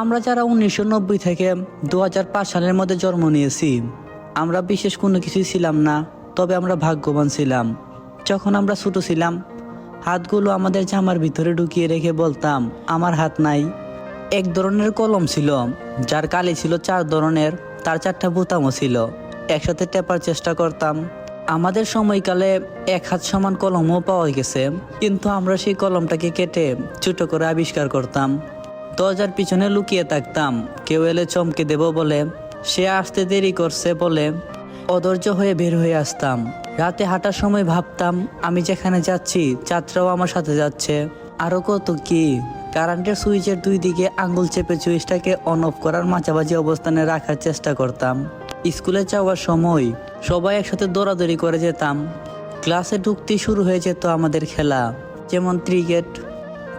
আমরা যারা উনিশশো নব্বই থেকে দু হাজার পাঁচ সালের মধ্যে জন্ম নিয়েছি, আমরা বিশেষ কোনো কিছুই ছিলাম না, তবে আমরা ভাগ্যবান ছিলাম। যখন আমরা ছোট ছিলাম, হাতগুলো আমাদের জামার ভিতরে ঢুকিয়ে রেখে বলতাম, আমার হাত নাই। এক ধরনের কলম ছিল, যার কালি ছিল চার ধরনের, তার চারটা বোতামও ছিল। একসাথে টেপার চেষ্টা করতাম। আমাদের সময়কালে এক হাত সমান কলমও পাওয়া গেছে, কিন্তু আমরা সেই কলমটাকে কেটে ছোট করে আবিষ্কার করতাম। দরজার পিছনে লুকিয়ে থাকতাম। কেউ এলে চমকে দেব বলে। সে আসতে দেরি করছে বলে অধৈর্য হয়ে বের হয়ে আসতাম। রাতে হাঁটার সময় ভাবতাম, আমি যেখানে যাচ্ছি যাত্রাও আমার সাথে যাচ্ছে। আরও কত কি? কারেন্টের সুইচের দুই দিকে আঙ্গুল চেপে সুইচটাকে অন অফ করার মাঝামাঝি অবস্থানে রাখার চেষ্টা করতাম। স্কুলে যাওয়ার সময় সবাই একসাথে দৌড়াদৌড়ি করে যেতাম। ক্লাসে ঢুকতে শুরু হয়ে যেত আমাদের খেলা, যেমন ক্রিকেট,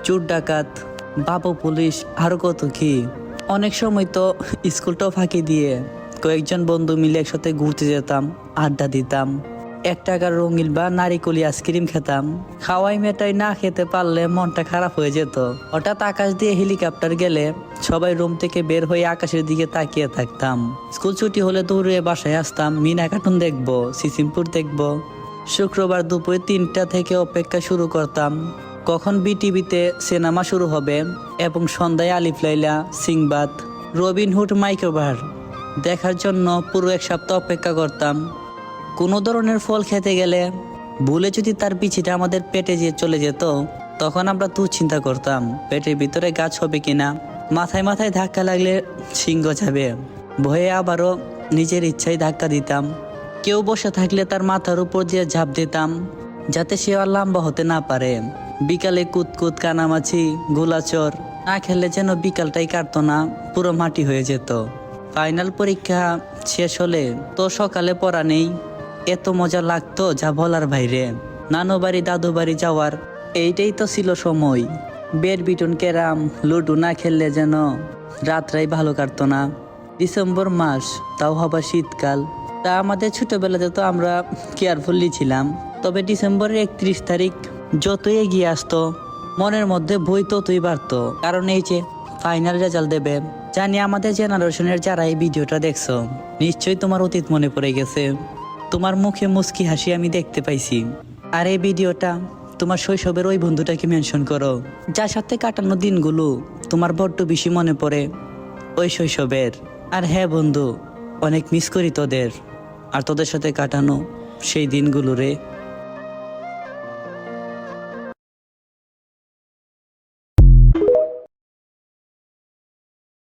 চুর ডাকাত বাবু পুলিশ, আরও কত কি? অনেক সময় তো স্কুলটাও ফাঁকি দিয়ে কয়েকজন বন্ধু মিলে একসাথে ঘুরতে যেতাম, আড্ডা দিতাম। এক টাকার রঙিন বা নারিকলি আইসক্রিম খেতাম। খাওয়াই মেটাই না খেতে পারলে মনটা খারাপ হয়ে যেত। হঠাৎ আকাশ দিয়ে হেলিকপ্টার গেলে সবাই রুম থেকে বের হয়ে আকাশের দিকে তাকিয়ে থাকতাম। স্কুল ছুটি হলে দৌড়ে বাসায় আসতাম, মিনা কার্টুন দেখব, সিসিমপুর দেখব। শুক্রবার দুপুরে তিনটা থেকে অপেক্ষা শুরু করতাম। কখন বিটিভিতে সিনেমা শুরু হবে এবং সন্ধ্যায় আলিফ লাইলা, সিংবাদ রবিনহুড মাইক্রোভার দেখার জন্য পুরো এক সপ্তাহ অপেক্ষা করতাম। কোনো ধরনের ফল খেতে গেলে ভুলে যদি তার পিছিটা আমাদের পেটে যেয়ে চলে যেত, তখন আমরা তু চিন্তা করতাম, পেটের ভিতরে গাছ হবে কিনা। মাথায় মাথায় ধাক্কা লাগলে সিংহ যাবে। ভয়ে আবারও নিজের ইচ্ছায় ধাক্কা দিতাম। কেউ বসে থাকলে তার মাথার উপর দিয়ে ঝাঁপ দিতাম, যাতে সে আর লম্বা হতে না পারে। বিকালে কুতকুত কানামাছি, গোলাচর। না খেললে যেন বিকালটাই কাটতো না, পুরো মাটি হয়ে যেত। ফাইনাল পরীক্ষা শেষ হলে তো সকালে পড়া নেই। এত মজা লাগতো যা বলার বাইরে। নানু বাড়ি দাদু বাড়ি যাওয়ার, এইটাই তো ছিল সময়। বেড বিটন ক্যারাম, লুডু না খেললে যেন রাতটাই ভালো কাটতো না। ডিসেম্বর মাস, তাও হবার শীতকাল। তা আমাদের ছোটবেলাতে তো আমরা কেয়ারফুলি ছিলাম। তবে ডিসেম্বরের একত্রিশ তারিখ যতই এগিয়ে আসতো, মনের মধ্যে বই ততই বাড়তো। কারণ এই যে ফাইনাল রেজাল্ট দেবে, জানি আমাদের জেনারেশনের যারা এই ভিডিওটা দেখছ, নিশ্চয়ই তোমার অতীত মনে পড়ে গেছে। তোমার মুখে মুস্কি হাসি আমি দেখতে পাইছি। আর এই ভিডিওটা তোমার শৈশবের ওই বন্ধুটাকে মেনশন করো, যার সাথে কাটানো দিনগুলো তোমার বড্ড বেশি মনে পড়ে ওই শৈশবের। আর হ্যাঁ বন্ধু, অনেক মিস করি তোদের। আর তোদের সাথে কাটানো সেই দিনগুলো রে